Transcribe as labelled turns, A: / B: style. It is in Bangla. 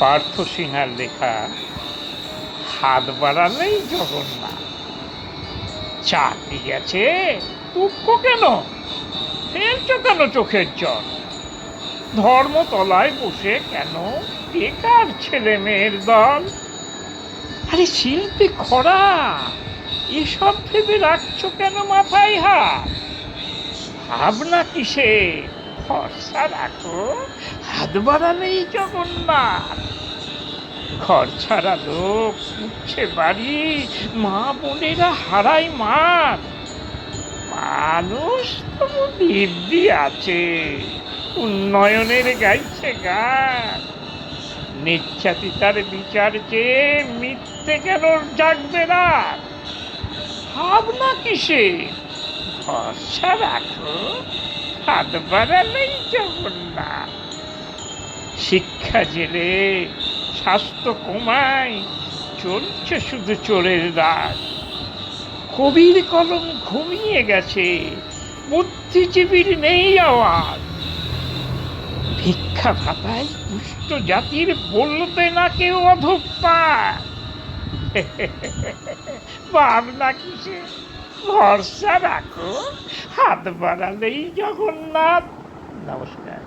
A: পার্থ সিংহার লেখা, হাত বাড়ালেই জগন্নাথ। চাকরি গেছে দুঃখ কেন? ফেলছো কেন চোখের জল? ধর্মতলায় বসে কেন বেকার ছেলে মেয়ের দল? আরে শিল্পী খরা, এসব ভেবে রাখছো কেন মাথায় হাত? ভাবনা কিসে ভরসা রাখো, হাত বাড়ালেই জগন্নাথ। ঘর ছাড়া লোক উঠছে বাড়ি, মা বোনেরা হারাই মার। মানুষ তো দিব্যি আছে, উন্নয়নের গাইছে গান। নির্যাতিতার বিচার চেয়ে মিথ্যে কেন জাগবে না ভাবনা কিসে? ভরসা রাখো, হাত বাড়ালেই জগন্নাথ। শিক্ষা জেলে স্বাস্থ্য কমায়, চলছে শুধু চোরের রাত কবির কলম ঘুমিয়ে গেছে, বুদ্ধিজীবীর নেই আওয়াজ। ভিক্ষা ভাতায় দুষ্ট জাতির বলবে না কেউ অধপ্পা ভাবনা কিসে, ভরসা রাখো, হাত বাড়ালেই জগন্নাথ। নমস্কার।